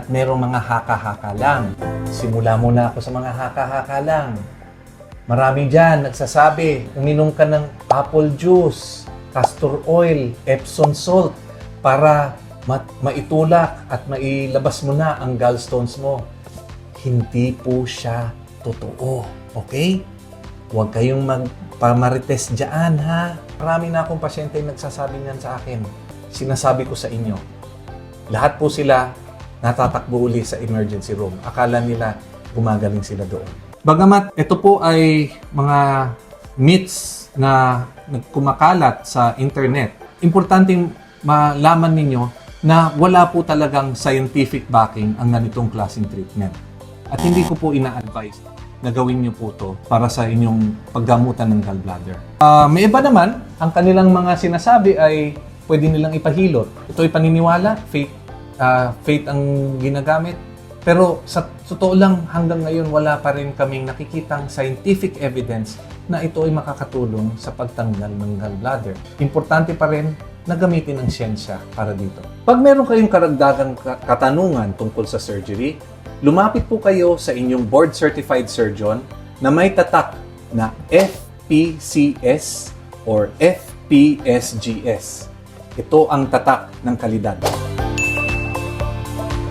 At merong mga haka-haka lang. Simula muna ako sa mga haka-haka lang. Marami dyan nagsasabi, uminom ka ng apple juice, castor oil, Epsom salt para ma- maitulak at mailabas mo na ang gallstones mo. Hindi po siya totoo. Okay? Huwag kayong magpamarites dyan, ha? Marami na akong pasyente nagsasabi niyan sa akin. Sinasabi ko sa inyo, lahat po sila natatakbo uli sa emergency room. Akala nila gumagaling sila doon. Bagamat ito po ay mga myths na nagkumakalat sa internet, importanteng malaman ninyo na wala po talagang scientific backing ang ganitong klaseng treatment. At hindi ko po ina-advise na gawin niyo po to para sa inyong paggamutan ng gallbladder. Ah, may iba naman, ang kanilang mga sinasabi ay pwede nilang ipahilot. Ito ay paniniwala, faith, ah, faith ang ginagamit. Pero sa totoo lang, hanggang ngayon wala pa rin kaming nakikitang scientific evidence na ito ay makakatulong sa pagtanggal ng gallbladder. Importante pa rin na gamitin ang siyensya para dito. Pag meron kayong karagdagang ka- katanungan tungkol sa surgery, lumapit po kayo sa inyong board-certified surgeon na may tatak na FPCS or FPSGS. Ito ang tatak ng kalidad.